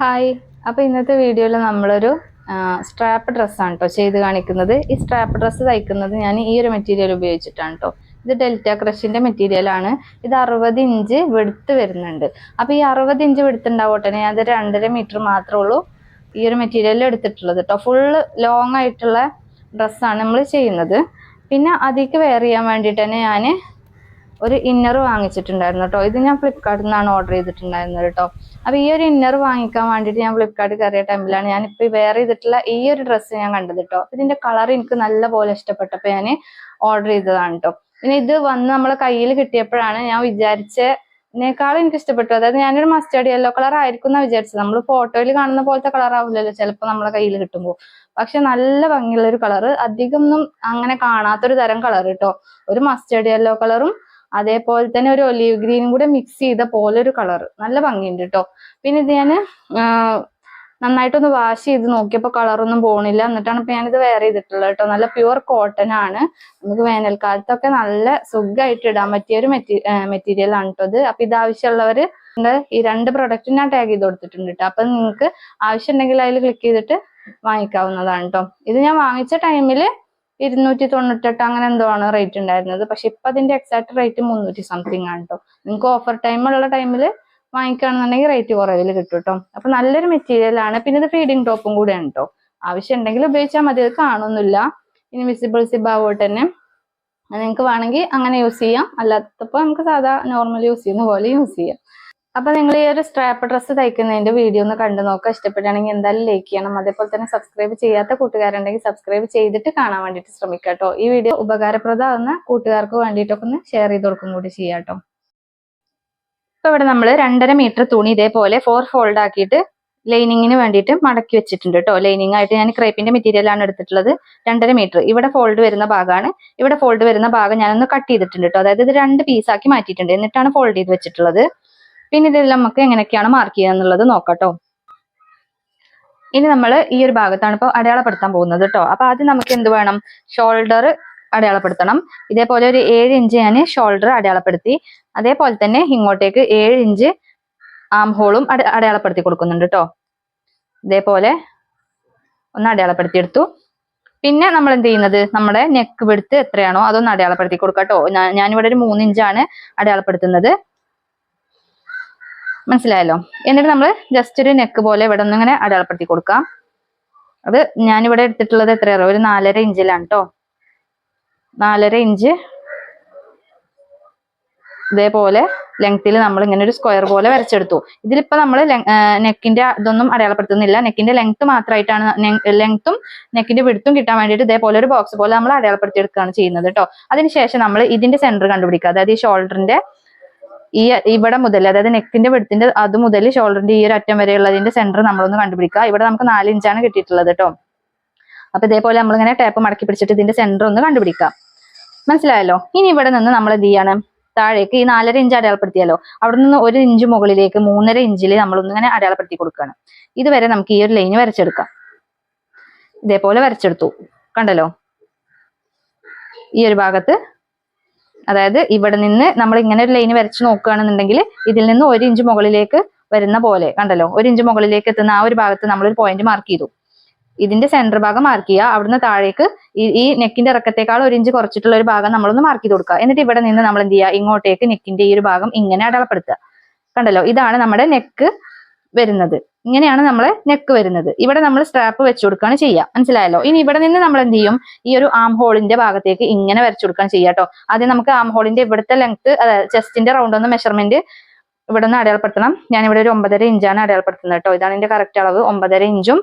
Hi അപ്പോൾ ഇന്നത്തെ വീഡിയോയിൽ നമ്മളൊരു സ്ട്രാപ്പ് ഡ്രസ് ആണ് കേട്ടോ ചെയ്ത് കാണിക്കുന്നത്. ഈ സ്ട്രാപ്പ് ഡ്രസ് തയ്ക്കുന്നത് ഞാൻ ഈ ഒരു മെറ്റീരിയൽ ഉപയോഗിച്ചിട്ടാണ് കേട്ടോ ഇത് ഡെൽറ്റ ക്രഷിന്റെ മെറ്റീരിയലാണ് ഇത് അറുപത് ഇഞ്ച് വെടുത്ത് വരുന്നുണ്ട്. അപ്പോൾ ഈ അറുപത് ഇഞ്ച് വെടുത്തുണ്ടാവട്ടെ ഞാൻ അത് രണ്ടര മീറ്റർ മാത്രമേ ഉള്ളൂ ഈ ഒരു മെറ്റീരിയലിൽ എടുത്തിട്ടുള്ളത് കേട്ടോ ഫുള്ള് ലോങ് ആയിട്ടുള്ള ഡ്രസ്സാണ് നമ്മൾ ചെയ്യുന്നത്. പിന്നെ അതിക്ക് വെയർ ചെയ്യാൻ വേണ്ടിയിട്ട് തന്നെ ഞാൻ ഒരു ഇന്നർ വാങ്ങിച്ചിട്ടുണ്ടായിരുന്നു കേട്ടോ ഇത് ഞാൻ ഫ്ലിപ്കാർട്ടിൽ നിന്നാണ് ഓർഡർ ചെയ്തിട്ടുണ്ടായിരുന്നത് കേട്ടോ അപ്പൊ ഈ ഒരു ഇന്നർ വാങ്ങിക്കാൻ വേണ്ടിയിട്ട് ഞാൻ ഫ്ലിപ്കാർട്ട് കയറിയ ടൈമിലാണ് ഞാൻ ഇപ്പൊ വെയർ ചെയ്തിട്ടുള്ള ഈ ഒരു ഡ്രസ്സ് ഞാൻ കണ്ടത് കേട്ടോ ഇതിന്റെ കളർ എനിക്ക് നല്ല പോലെ ഇഷ്ടപ്പെട്ടപ്പോൾ ഞാൻ ഓർഡർ ചെയ്തതാണ് കേട്ടോ പിന്നെ ഇത് വന്ന് നമ്മളെ കയ്യിൽ കിട്ടിയപ്പോഴാണ് ഞാൻ വിചാരിച്ച ഇതിനേക്കാളും എനിക്ക് ഇഷ്ടപ്പെട്ടു. അതായത് ഞാനൊരു മസ്റ്റേർഡ് യെല്ലോ കളർ ആയിരിക്കും എന്നാ വിചാരിച്ചത്. നമ്മൾ ഫോട്ടോയിൽ കാണുന്ന പോലത്തെ കളർ ആവില്ലല്ലോ ചിലപ്പോ നമ്മളെ കയ്യിൽ കിട്ടുമ്പോൾ പക്ഷെ നല്ല ഭംഗിയുള്ള ഒരു കളർ അധികം ഒന്നും അങ്ങനെ കാണാത്തൊരു തരം കളർ കേട്ടോ ഒരു മസ്റ്റേർഡ് യെല്ലോ കളറും അതേപോലെ തന്നെ ഒരു ഒലീവ് ഗ്രീനും കൂടെ മിക്സ് ചെയ്ത പോലെ ഒരു കളർ നല്ല ഭംഗിയുണ്ട് കേട്ടോ പിന്നെ ഇത് ഞാൻ നന്നായിട്ടൊന്ന് വാഷ് ചെയ്ത് നോക്കിയപ്പോൾ കളറൊന്നും പോണില്ല. എന്നിട്ടാണ് ഇപ്പൊ ഞാനിത് വെയർ ചെയ്തിട്ടുള്ളത് കേട്ടോ നല്ല പ്യുവർ കോട്ടൺ ആണ്. നമുക്ക് വേനൽക്കാലത്തൊക്കെ നല്ല സുഖമായിട്ട് ഇടാൻ പറ്റിയ ഒരു മെറ്റീരിയൽ ആണ് കേട്ടോ ഇത്. അപ്പൊ ഇത് ആവശ്യമുള്ളവർ ഈ രണ്ട് പ്രൊഡക്റ്റ് ഞാൻ ടാഗ് ചെയ്ത് കൊടുത്തിട്ടുണ്ട് കേട്ടോ അപ്പൊ നിങ്ങൾക്ക് ആവശ്യമുണ്ടെങ്കിൽ അതിൽ ക്ലിക്ക് ചെയ്തിട്ട് വാങ്ങിക്കാവുന്നതാണ് കേട്ടോ ഇത് ഞാൻ വാങ്ങിച്ച ടൈമിൽ ഇരുന്നൂറ്റി തൊണ്ണൂറ്റെട്ട് അങ്ങനെ എന്തോ ആണ് റേറ്റ് ഉണ്ടായിരുന്നത്. പക്ഷെ ഇപ്പൊ അതിന്റെ എക്സാക്ട് റേറ്റ് മുന്നൂറ്റി സംതിങ് ആണ് കേട്ടോ നിങ്ങൾക്ക് ഓഫർ ടൈം ഉള്ള ടൈമിൽ വാങ്ങിക്കുകയാണെന്നുണ്ടെങ്കിൽ റേറ്റ് കുറവിൽ കിട്ടും കേട്ടോ അപ്പൊ നല്ലൊരു മെറ്റീരിയൽ ആണ്. പിന്നെ ഇത് ഫീഡിങ് ടോപ്പും കൂടെയാണ് കേട്ടോ ആവശ്യം ഉണ്ടെങ്കിൽ ഉപയോഗിച്ചാൽ മതി. അത് കാണുന്നില്ല. ഇൻവിസിബിൾ വിസിബിൾ സിബ് ആവോട്ട് തന്നെ. നിങ്ങൾക്ക് വേണമെങ്കിൽ അങ്ങനെ യൂസ് ചെയ്യാം. അല്ലാത്തപ്പോൾ നമുക്ക് സാധാ നോർമൽ യൂസ് ചെയ്യുന്ന പോലെ യൂസ് ചെയ്യാം. അപ്പൊ നിങ്ങൾ ഈ ഒരു സ്ട്രാപ്പ് ഡ്രസ്സ് തയ്ക്കുന്നതിന്റെ വീഡിയോ ഒന്ന് കണ്ടു നോക്കുക. ഇഷ്ടപ്പെടുകയാണെങ്കിൽ എന്തായാലും ലൈക്ക് ചെയ്യണം. അതേപോലെ തന്നെ സബ്സ്ക്രൈബ് ചെയ്യാത്ത കൂട്ടുകാരുണ്ടെങ്കിൽ സബ്സ്ക്രൈബ് ചെയ്തിട്ട് കാണാൻ വേണ്ടിട്ട് ശ്രമിക്കുക കേട്ടോ ഈ വീഡിയോ ഉപകാരപ്രദമാകുന്ന കൂട്ടുകാർക്ക് വേണ്ടിയിട്ടൊക്കെ ഒന്ന് ഷെയർ ചെയ്ത് കൊടുക്കും കൂടി ചെയ്യാം കേട്ടോ ഇപ്പൊ ഇവിടെ നമ്മൾ രണ്ടര മീറ്റർ തുണി ഇതേപോലെ ഫോർ ഫോൾഡ് ആക്കിയിട്ട് ലൈനിങ്ങിന് വേണ്ടിയിട്ട് മടക്കി വെച്ചിട്ടുണ്ട് കേട്ടോ ലൈനിങ് ആയിട്ട് ഞാൻ ക്രേപ്പിന്റെ മെറ്റീരിയൽ ആണ് എടുത്തിട്ടുള്ളത്. രണ്ടര മീറ്റർ ഇവിടെ ഫോൾഡ് വരുന്ന ഭാഗമാണ്. ഇവിടെ ഫോൾഡ് വരുന്ന ഭാഗം ഞാനൊന്ന് കട്ട് ചെയ്തിട്ടുണ്ട് കേട്ടോ അതായത് ഇത് രണ്ട് പീസാക്കി മാറ്റിയിട്ടുണ്ട്. എന്നിട്ടാണ് ഫോൾഡ് ചെയ്ത് വെച്ചിട്ടുള്ളത്. പിന്നെ ഇതിൽ നമുക്ക് എങ്ങനെയൊക്കെയാണ് മാർക്ക് ചെയ്യുക എന്നുള്ളത് നോക്കാട്ടോ. ഇനി നമ്മൾ ഈ ഒരു ഭാഗത്താണ് ഇപ്പോൾ അടയാളപ്പെടുത്താൻ പോകുന്നത് കേട്ടോ അപ്പൊ ആദ്യം നമുക്ക് എന്ത് വേണം? ഷോൾഡർ അടയാളപ്പെടുത്തണം. ഇതേപോലെ ഒരു ഏഴ് ഇഞ്ച് ഞാൻ ഷോൾഡർ അടയാളപ്പെടുത്തി. അതേപോലെ തന്നെ ഇങ്ങോട്ടേക്ക് ഏഴ് ഇഞ്ച് ആം ഹോളും അടയാളപ്പെടുത്തി കൊടുക്കുന്നുണ്ട് കേട്ടോ ഇതേപോലെ ഒന്ന് അടയാളപ്പെടുത്തിയെടുത്തു. പിന്നെ നമ്മൾ എന്ത് ചെയ്യുന്നത്? നമ്മുടെ നെക്ക് വെടുത്ത് എത്രയാണോ അതൊന്ന് അടയാളപ്പെടുത്തി കൊടുക്കാം കേട്ടോ ഞാനിവിടെ ഒരു മൂന്ന് ഇഞ്ചാണ് അടയാളപ്പെടുത്തുന്നത്. മനസ്സിലായല്ലോ? എന്നിട്ട് നമ്മൾ ജസ്റ്റ് ഒരു നെക്ക് പോലെ ഇവിടെ നിന്ന് ഇങ്ങനെ അടയാളപ്പെടുത്തി കൊടുക്കാം. അത് ഞാനിവിടെ എടുത്തിട്ടുള്ളത് എത്രയാറോ ഒരു നാലര ഇഞ്ചിലാണ് കേട്ടോ നാലര ഇഞ്ച് ഇതേപോലെ ലെങ്ത്തിൽ നമ്മൾ ഇങ്ങനെ ഒരു സ്ക്വയർ പോലെ വരച്ചെടുത്തു. ഇതിലിപ്പോ നമ്മൾ നെക്കിന്റെ ഇതൊന്നും അടയാളപ്പെടുത്തുന്നില്ല. നെക്കിന്റെ ലെങ്ത് മാത്രമായിട്ടാണ് ലെങ്ത്തും നെക്കിന്റെ വിടുത്തും കിട്ടാൻ വേണ്ടിയിട്ട് ഇതേപോലെ ഒരു ബോക്സ് പോലെ നമ്മൾ അടയാളപ്പെടുത്തി എടുക്കുകയാണ് ചെയ്യുന്നത് കേട്ടോ അതിനുശേഷം നമ്മൾ ഇതിന്റെ സെന്റർ കണ്ടുപിടിക്കുക അതായത് ഈ ഷോൾഡറിന്റെ ഈ ഇവിടെ മുതൽ അതായത് നെക്കിന്റെ വെടുത്തിന്റെ അത് മുതൽ ഷോൾഡറിന്റെ ഈ ഒരു അറ്റം വരെയുള്ളതിന്റെ സെന്റർ നമ്മളൊന്ന് കണ്ടുപിടിക്കുക. ഇവിടെ നമുക്ക് നാല് ഇഞ്ചാണ് കിട്ടിയിട്ടുള്ളത് കേട്ടോ അപ്പൊ ഇതേപോലെ നമ്മളിങ്ങനെ ടേപ്പ് മടക്കി പിടിച്ചിട്ട് ഇതിന്റെ സെന്റർ ഒന്ന് കണ്ടുപിടിക്കാം. മനസ്സിലായല്ലോ? ഇനി ഇവിടെ നിന്ന് നമ്മൾ എന്ത് ചെയ്യാണ്? താഴേക്ക് ഈ നാലര ഇഞ്ച് അടയാളപ്പെടുത്തിയാലോ? അവിടെ നിന്ന് ഒരു ഇഞ്ച് മുകളിലേക്ക് മൂന്നര ഇഞ്ചിൽ നമ്മളൊന്ന് ഇങ്ങനെ അടയാളപ്പെടുത്തി കൊടുക്കുകയാണ് ഇതുവരെ നമുക്ക് ഈ ഒരു ലൈന് വരച്ചെടുക്കാം. ഇതേപോലെ വരച്ചെടുത്തു. കണ്ടല്ലോ? ഈ ഒരു ഭാഗത്ത് അതായത് ഇവിടെ നിന്ന് നമ്മൾ ഇങ്ങനെ ഒരു ലൈന് വരച്ച് നോക്കുകയാണെന്നുണ്ടെങ്കിൽ ഇതിൽ നിന്ന് ഒരു ഇഞ്ച് മുകളിലേക്ക് വരുന്ന പോലെ കണ്ടല്ലോ? ഒരു ഇഞ്ച് മുകളിലേക്ക് എത്തുന്ന ആ ഒരു ഭാഗത്ത് ഒരു പോയിന്റ് മാർക്ക് ചെയ്തു. ഇതിന്റെ സെന്റർ ഭാഗം മാർക്ക് ചെയ്യുക. അവിടുന്ന് താഴേക്ക് ഈ ഈ നെക്കിന്റെ ഇറക്കത്തേക്കാൾ ഒരു ഇഞ്ച് കുറച്ചിട്ടുള്ള ഒരു ഭാഗം നമ്മളൊന്ന് മാർക്ക് ചെയ്ത് കൊടുക്കുക. എന്നിട്ട് ഇവിടെ നിന്ന് നമ്മൾ എന്ത് ചെയ്യുക? ഇങ്ങോട്ടേക്ക് നെക്കിന്റെ ഈ ഒരു ഭാഗം ഇങ്ങനെ അടയാളപ്പെടുത്തുക. കണ്ടല്ലോ? ഇതാണ് നമ്മുടെ നെക്ക് വരുന്നത്. ഇങ്ങനെയാണ് നമ്മളെ നെക്ക് വരുന്നത്. ഇവിടെ നമ്മൾ സ്ട്രാപ്പ് വെച്ചു കൊടുക്കുകയാണ് ചെയ്യുക മനസ്സിലായല്ലോ? ഇനി ഇവിടെ നിന്ന് നമ്മൾ എന്ത് ചെയ്യും? ഈ ഒരു ആം ഹോളിന്റെ ഭാഗത്തേക്ക് ഇങ്ങനെ വരച്ചു കൊടുക്കാൻ ചെയ്യുക കേട്ടോ ആദ്യം നമുക്ക് ആം ഹോളിന്റെ ഇവിടുത്തെ ലെങ്ത് ചെസ്റ്റിന്റെ റൗണ്ട് ഒന്ന് മെഷർമെന്റ് ഇവിടെ നിന്ന് അടയാളപ്പെടുത്തണം. ഞാൻ ഇവിടെ ഒരു ഒമ്പതര ഇഞ്ചാണ് അടയാളപ്പെടുത്തുന്നത് കേട്ടോ ഇതാണ് എന്റെ കറക്റ്റ് അളവ്. ഒമ്പതര ഇഞ്ചും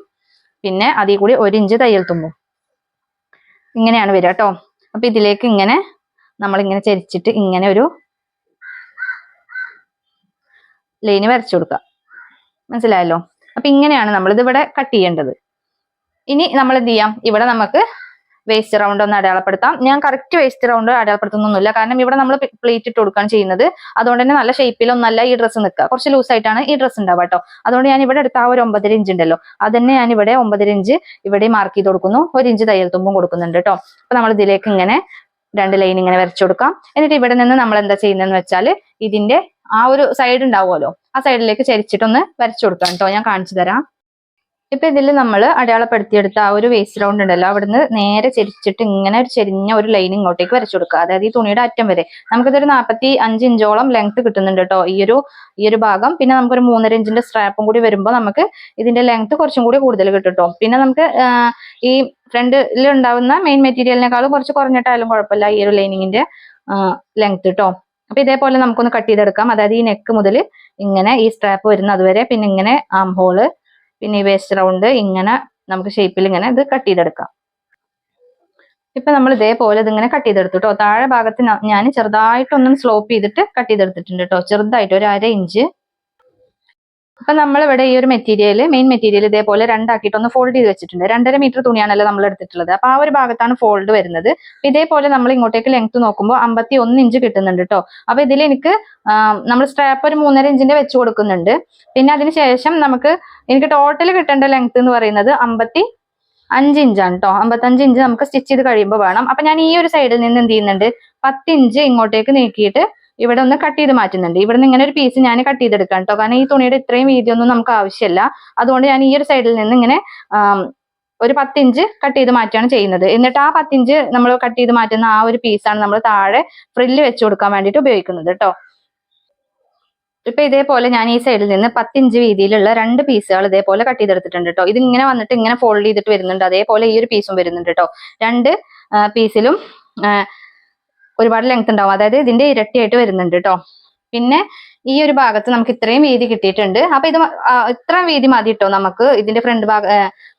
പിന്നെ അതിൽ കൂടി ഒരു ഇഞ്ച് തയ്യൽ തുമ്പും. ഇങ്ങനെയാണ് വരിക കേട്ടോ അപ്പൊ ഇതിലേക്ക് ഇങ്ങനെ നമ്മൾ ഇങ്ങനെ ചരിച്ചിട്ട് ഇങ്ങനെ ഒരു ലൈന് വരച്ചു കൊടുക്കുക മനസ്സിലായല്ലോ? അപ്പൊ ഇങ്ങനെയാണ് നമ്മൾ ഇത് ഇവിടെ കട്ട് ചെയ്യേണ്ടത്. ഇനി നമ്മൾ എന്ത് ചെയ്യാം? ഇവിടെ നമുക്ക് വേസ്റ്റ് റൗണ്ട് ഒന്ന് അടയാളപ്പെടുത്താം. ഞാൻ കറക്റ്റ് വേസ്റ്റ് റൗണ്ട് അടയാളപ്പെടുത്തുന്നൊന്നുമില്ല. കാരണം ഇവിടെ നമ്മൾ പ്ലേറ്റ് ഇട്ട് കൊടുക്കാൻ ചെയ്യുന്നത്. അതുകൊണ്ട് തന്നെ നല്ല ഷേപ്പിലൊന്നല്ല ഈ ഡ്രസ്സ് നിൽക്കുക. കുറച്ച് ലൂസ് ആയിട്ടാണ് ഈ ഡ്രസ്സ് ഉണ്ടാവുക കേട്ടോ. അതുകൊണ്ട് ഞാൻ ഇവിടെ എടുത്ത ആ ഒരു ഒമ്പതര ഇഞ്ച് ഉണ്ടല്ലോ. അതന്നെ ഞാൻ ഇവിടെ ഒമ്പതര ഇഞ്ച് ഇവിടെ മാർക്ക് ചെയ്ത് കൊടുക്കുന്നു. ഒരു ഇഞ്ച് തയ്യൽ തുമ്പും കൊടുക്കുന്നുണ്ട് കേട്ടോ. അപ്പൊ നമ്മൾ ഇതിലേക്ക് ഇങ്ങനെ രണ്ട് ലൈൻ ഇങ്ങനെ വരച്ചു കൊടുക്കാം. എന്നിട്ട് ഇവിടെ നിന്ന് നമ്മൾ എന്താ ചെയ്യുന്നതെന്ന് വെച്ചാൽ ഇതിന്റെ ആ ഒരു സൈഡ് ഉണ്ടാവുമല്ലോ. ആ സൈഡിലേക്ക് ചരിച്ചിട്ടൊന്ന് വരച്ചു കൊടുക്കാം കേട്ടോ. ഞാൻ കാണിച്ചു തരാം. ഇപ്പൊ ഇതിൽ നമ്മൾ അടയാളപ്പെടുത്തിയെടുത്ത ആ ഒരു വേസ്റ്റ് റൗണ്ട് ഉണ്ടല്ലോ. അവിടുന്ന് നേരെ ചരിച്ചിട്ട് ഇങ്ങനെ ഒരു ചെരിഞ്ഞ ഒരു ലൈൻ ഇങ്ങോട്ടേക്ക് വരച്ചു കൊടുക്കുക. അതായത് ഈ തുണിയുടെ അറ്റം വരെ. നമുക്കിതൊരു നാൽപ്പത്തി അഞ്ച് ഇഞ്ചോളം ലെങ്ത് കിട്ടുന്നുണ്ട് കേട്ടോ ഈ ഒരു ഈ ഒരു ഭാഗം. പിന്നെ നമുക്കൊരു മൂന്നര ഇഞ്ചിന്റെ സ്ട്രാപ്പും കൂടി വരുമ്പോൾ നമുക്ക് ഇതിന്റെ ലെങ്ത് കുറച്ചും കൂടി കൂടുതൽ കിട്ടും കേട്ടോ. പിന്നെ നമുക്ക് ഈ ഫ്രണ്ടിൽ ഉണ്ടാവുന്ന മെയിൻ മെറ്റീരിയലിനേക്കാളും കുറച്ച് കുറഞ്ഞിട്ടായാലും കുഴപ്പമില്ല ഈ ഒരു ലൈനിങ്ങിന്റെ ലെങ്ത് കേട്ടോ അപ്പൊ ഇതേപോലെ നമുക്കൊന്ന് കട്ട് ചെയ്തെടുക്കാം. അതായത് ഈ നെക്ക് മുതൽ ഇങ്ങനെ ഈ സ്ട്രാപ്പ് വരുന്ന അതുവരെ പിന്നെ ഇങ്ങനെ ആം ഹോൾ പിന്നെ ഈ വേസ്റ്റ് റൗണ്ട് ഇങ്ങനെ നമുക്ക് ഷേപ്പിൽ ഇങ്ങനെ ഇത് കട്ട് ചെയ്തെടുക്കാം. ഇപ്പൊ നമ്മൾ ഇതേപോലെ ഇതിങ്ങനെ കട്ട് ചെയ്തെടുത്തു കേട്ടോ താഴെ ഭാഗത്ത് ഞാൻ ചെറുതായിട്ടൊന്നും സ്ലോപ്പ് ചെയ്തിട്ട് കട്ട് ചെയ്തെടുത്തിട്ടുണ്ട് കേട്ടോ ചെറുതായിട്ട് ഒരു അര ഇഞ്ച് അപ്പൊ നമ്മൾ ഇവിടെ ഈ ഒരു മെറ്റീരിയൽ മെയിൻ മെറ്റീരിയൽ ഇതേപോലെ രണ്ടാക്കിയിട്ട് ഒന്ന് ഫോൾഡ് ചെയ്ത് വെച്ചിട്ടുണ്ട്. രണ്ടര മീറ്റർ തുണിയാണല്ലോ നമ്മൾ എടുത്തിട്ടുള്ളത് അപ്പൊ ആ ഒരു ഭാഗത്താണ് ഫോൾഡ് വരുന്നത്. ഇതേപോലെ നമ്മൾ ഇങ്ങോട്ടേക്ക് ലെങ്ത് നോക്കുമ്പോൾ അമ്പത്തി ഒന്ന് ഇഞ്ച് കിട്ടുന്നുണ്ട് കേട്ടോ അപ്പൊ ഇതിൽ എനിക്ക് നമ്മൾ സ്ട്രാപ്പ് ഒരു മൂന്നര ഇഞ്ചിന്റെ വെച്ച് കൊടുക്കുന്നുണ്ട്. പിന്നെ അതിന് ശേഷം നമുക്ക് എനിക്ക് ടോട്ടൽ കിട്ടേണ്ട ലെങ്ത് എന്ന് പറയുന്നത് അമ്പത്തി അഞ്ച് ഇഞ്ചാണ് കേട്ടോ അമ്പത്തഞ്ച് ഇഞ്ച് നമുക്ക് സ്റ്റിച്ച് ചെയ്ത് കഴിയുമ്പോൾ വേണം. അപ്പൊ ഞാൻ ഈ ഒരു സൈഡിൽ നിന്ന് എന്ത് ചെയ്യുന്നുണ്ട്? പത്ത് ഇഞ്ച് ഇങ്ങോട്ടേക്ക് നീക്കിയിട്ട് ഇവിടെ ഒന്ന് കട്ട് ചെയ്ത് മാറ്റുന്നുണ്ട്. ഇവിടെ നിന്ന് ഇങ്ങനെ ഒരു പീസ് ഞാൻ കട്ട് ചെയ്തെടുക്കാം കേട്ടോ കാരണം ഈ തുണിയുടെ ഇത്രയും വീതിയൊന്നും നമുക്ക് ആവശ്യമില്ല അതുകൊണ്ട് ഞാൻ ഈ ഒരു സൈഡിൽ നിന്ന് ഇങ്ങനെ ഒരു പത്തിഞ്ച് കട്ട് ചെയ്ത് മാറ്റുകയാണ് ചെയ്യുന്നത്. എന്നിട്ട് ആ പത്തിഞ്ച് നമ്മൾ കട്ട് ചെയ്ത് മാറ്റുന്ന ആ ഒരു പീസാണ് നമ്മൾ താഴെ ഫ്രില്ല് വെച്ച് കൊടുക്കാൻ വേണ്ടിയിട്ട് ഉപയോഗിക്കുന്നത് കേട്ടോ ഇപ്പൊ ഇതേപോലെ ഞാൻ ഈ സൈഡിൽ നിന്ന് പത്തിഞ്ച് വീതിയിലുള്ള രണ്ട് പീസുകൾ ഇതേപോലെ കട്ട് ചെയ്തെടുത്തിട്ടുണ്ട് കേട്ടോ ഇത് ഇങ്ങനെ വന്നിട്ട് ഇങ്ങനെ ഫോൾഡ് ചെയ്തിട്ട് വരുന്നുണ്ട്. അതേപോലെ ഈ ഒരു പീസും വരുന്നുണ്ട് കേട്ടോ രണ്ട് പീസിലും ഒരുപാട് ലെങ്ത് ഉണ്ടാവും. അതായത് ഇതിന്റെ ഇരട്ടിയായിട്ട് വരുന്നുണ്ട് കേട്ടോ പിന്നെ ഈ ഒരു ഭാഗത്ത് നമുക്ക് ഇത്രയും വീതി കിട്ടിയിട്ടുണ്ട്. അപ്പൊ ഇത് ഇത്ര വീതി മതി കേട്ടോ നമുക്ക് ഇതിന്റെ ഫ്രണ്ട് ഭാഗ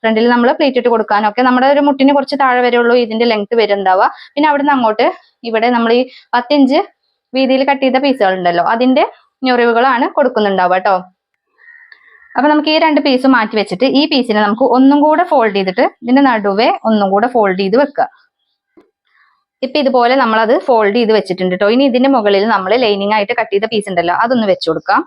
ഫ്രണ്ടിൽ നമ്മൾ പ്ലേറ്റ് ഇട്ട് കൊടുക്കാനൊക്കെ നമ്മുടെ ഒരു മുട്ടിന് കുറച്ച് താഴെ വരെ ഉള്ളൂ ഇതിന്റെ ലെങ്ത് വരുന്നുണ്ടാവുക. പിന്നെ അവിടുന്ന് അങ്ങോട്ട് ഇവിടെ നമ്മൾ ഈ പത്തിഞ്ച് വീതിയിൽ കട്ട് ചെയ്ത പീസുകൾ ഉണ്ടല്ലോ. അതിന്റെ ഞൊറിവുകളാണ് കൊടുക്കുന്നുണ്ടാവുക കേട്ടോ അപ്പൊ നമുക്ക് ഈ രണ്ട് പീസ് മാറ്റി വെച്ചിട്ട് ഈ പീസിനെ നമുക്ക് ഒന്നും കൂടെ ഫോൾഡ് ചെയ്തിട്ട് ഇതിന്റെ നടുവേ ഒന്നും കൂടെ ഫോൾഡ് ചെയ്ത് വെക്കുക. ഇപ്പൊ ഇതുപോലെ നമ്മൾ അത് ഫോൾഡ് ചെയ്ത് വെച്ചിട്ടുണ്ട് കേട്ടോ ഇനി ഇതിന്റെ മുകളിൽ നമ്മൾ ലൈനിങ് ആയിട്ട് കട്ട് ചെയ്ത പീസ് ഉണ്ടല്ലോ അതൊന്ന് വെച്ചു കൊടുക്കാം.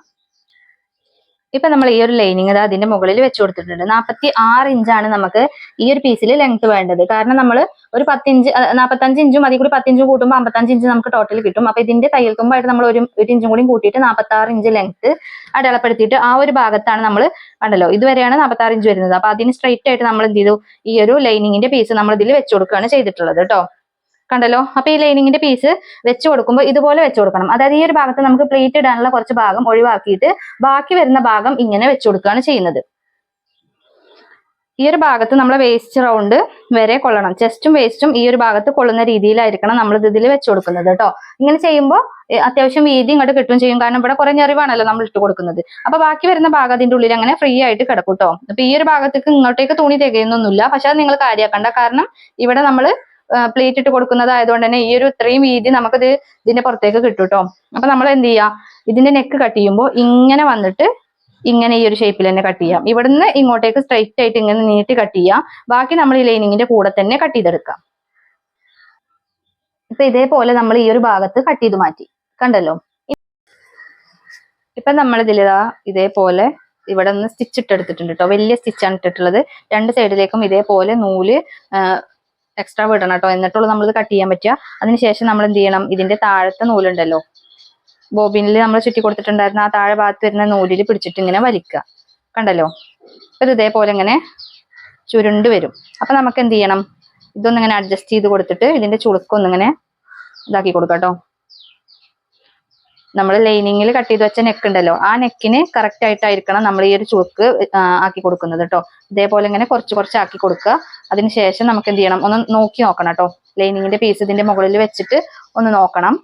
ഇപ്പൊ നമ്മൾ ഈ ഒരു ലൈനിങ് ഇത് അതിന്റെ മുകളിൽ വെച്ചു കൊടുത്തിട്ടുണ്ട്. നാൽപ്പത്തി ആറ് ഇഞ്ചാണ് നമുക്ക് ഈ ഒരു പീസിൽ ലെങ്ത് വേണ്ടത്. കാരണം നമ്മൾ ഒരു പത്തിഞ്ച് നാൽപ്പത്തഞ്ച് ഇഞ്ചും അതിൽ കൂടി പത്തിഞ്ചും കൂട്ടുമ്പോൾ അമ്പത്തഞ്ച് ഇഞ്ച് നമുക്ക് ടോട്ടൽ കിട്ടും. അപ്പൊ ഇതിന്റെ തയ്യൽ തുമ്പായിട്ട് നമ്മൾ ഒരു ഒരു ഇഞ്ചും കൂടി കൂട്ടിയിട്ട് നാൽപ്പത്തി ആറ് ഇഞ്ച് ലെങ്ത് അടയാളപ്പെടുത്തിയിട്ട് ആ ഒരു ഭാഗത്താണ് നമ്മൾ കണ്ടല്ലോ. ഇതുവരെയാണ് നാൽപ്പത്തി ആറ് ഇഞ്ച് വരുന്നത്. അപ്പൊ അതിന് സ്ട്രൈറ്റ് ആയിട്ട് നമ്മൾ എന്ത് ചെയ്തു? ഈ ഒരു ലൈനിങ്ങിന്റെ പീസ് നമ്മൾ ഇതിൽ വെച്ചു കൊടുക്കുകയാണ് ചെയ്തിട്ടുള്ളത് കേട്ടോ കണ്ടല്ലോ? അപ്പൊ ഈ ലൈനിങ്ങിന്റെ പീസ് വെച്ച് കൊടുക്കുമ്പോൾ ഇതുപോലെ വെച്ച് കൊടുക്കണം. അതായത് ഈ ഒരു ഭാഗത്ത് നമുക്ക് പ്ലേറ്റ് ഇടാനുള്ള കുറച്ച് ഭാഗം ഒഴിവാക്കിയിട്ട് ബാക്കി വരുന്ന ഭാഗം ഇങ്ങനെ വെച്ച് കൊടുക്കുകയാണ് ചെയ്യുന്നത്. ഈ ഒരു ഭാഗത്ത് നമ്മൾ വേസ്റ്റ് റൗണ്ട് വരെ കൊള്ളണം. ചെസ്റ്റും വേസ്റ്റും ഈ ഒരു ഭാഗത്ത് കൊള്ളുന്ന രീതിയിലായിരിക്കണം നമ്മൾ ഇത് ഇതിൽ വെച്ച് കൊടുക്കുന്നത് കേട്ടോ. ഇങ്ങനെ ചെയ്യുമ്പോൾ അത്യാവശ്യം വീതി ഇങ്ങോട്ട് കിട്ടും ചെയ്യും. കാരണം ഇവിടെ കുറെ ഞെറിവാണല്ലോ നമ്മൾ ഇട്ട് കൊടുക്കുന്നത്. അപ്പൊ ബാക്കി വരുന്ന ഭാഗം അതിന്റെ ഉള്ളിൽ അങ്ങനെ ഫ്രീ ആയിട്ട് കിടക്കും കേട്ടോ. അപ്പൊ ഈ ഒരു ഭാഗത്തേക്ക് ഇങ്ങോട്ടേക്ക് തുണി തികയുന്നൊന്നുമില്ല. പക്ഷെ അത് നിങ്ങൾ കാര്യമാക്കണ്ട കാരണം ഇവിടെ നമ്മൾ പ്ലേറ്റ് ഇട്ട് കൊടുക്കുന്നത് കൊടുക്കുന്നതായതുകൊണ്ട് തന്നെ ഈ ഒരു ഇത്രയും വീതി നമുക്കിത് ഇതിന്റെ പുറത്തേക്ക് കിട്ടും കേട്ടോ അപ്പൊ നമ്മൾ എന്ത് ചെയ്യാ? ഇതിന്റെ നെക്ക് കട്ട് ചെയ്യുമ്പോൾ ഇങ്ങനെ വന്നിട്ട് ഇങ്ങനെ ഈ ഒരു ഷേപ്പിൽ തന്നെ കട്ട് ചെയ്യാം. ഇവിടുന്ന് ഇങ്ങോട്ടേക്ക് സ്ട്രൈറ്റ് ആയിട്ട് ഇങ്ങനെ നീട്ടി കട്ട് ചെയ്യാം. ബാക്കി നമ്മൾ ഈ ലൈനിങ്ങിന്റെ കൂടെ തന്നെ കട്ട് ചെയ്തെടുക്കാം. ഇപ്പൊ ഇതേപോലെ നമ്മൾ ഈ ഒരു ഭാഗത്ത് കട്ട് ചെയ്ത് മാറ്റി. കണ്ടല്ലോ? ഇപ്പൊ നമ്മൾ ഇതിലിതാ ഇതേപോലെ ഇവിടെ നിന്ന് സ്റ്റിച്ച് ഇട്ടെടുത്തിട്ടുണ്ട് കേട്ടോ വലിയ സ്റ്റിച്ചാണ് ഇട്ടിട്ടുള്ളത്. രണ്ട് സൈഡിലേക്കും ഇതേപോലെ നൂൽ എക്സ്ട്രാ വിടണം കേട്ടോ എന്നിട്ടുള്ളൂ നമ്മളിത് കട്ട് ചെയ്യാൻ പറ്റുക. അതിനുശേഷം നമ്മൾ എന്ത് ചെയ്യണം? ഇതിന്റെ താഴത്തെ നൂലുണ്ടല്ലോ. ബോബിനിൽ നമ്മൾ ചുറ്റി കൊടുത്തിട്ടുണ്ടായിരുന്ന ആ താഴെ ഭാഗത്ത് വരുന്ന നൂലിൽ പിടിച്ചിട്ട് ഇങ്ങനെ വലിക്കുക. കണ്ടല്ലോ? അപ്പൊ ഇത് ഇതേപോലെ ഇങ്ങനെ ചുരുണ്ട് വരും. അപ്പൊ നമുക്ക് എന്ത് ചെയ്യണം? ഇതൊന്നിങ്ങനെ അഡ്ജസ്റ്റ് ചെയ്ത് കൊടുത്തിട്ട് ഇതിന്റെ ചുളുക്കൊന്നിങ്ങനെ ഇതാക്കി കൊടുക്കാം കേട്ടോ നമ്മൾ ലൈനിങ്ങിൽ കട്ട് ചെയ്ത് വെച്ച നെക്ക് ഉണ്ടല്ലോ ആ നെക്കിന് കറക്റ്റ് ആയിട്ടായിരിക്കണം നമ്മൾ ഈ ഒരു ചുവക്ക് ആക്കി കൊടുക്കുന്നത് കേട്ടോ ഇതേപോലെ ഇങ്ങനെ കുറച്ച് കുറച്ച് ആക്കി കൊടുക്കുക. അതിനുശേഷം നമുക്ക് എന്ത് ചെയ്യണം? ഒന്ന് നോക്കി നോക്കണം കേട്ടോ ലൈനിങ്ങിന്റെ പീസ് ഇതിന്റെ മുകളിൽ വെച്ചിട്ട് ഒന്ന് നോക്കണം.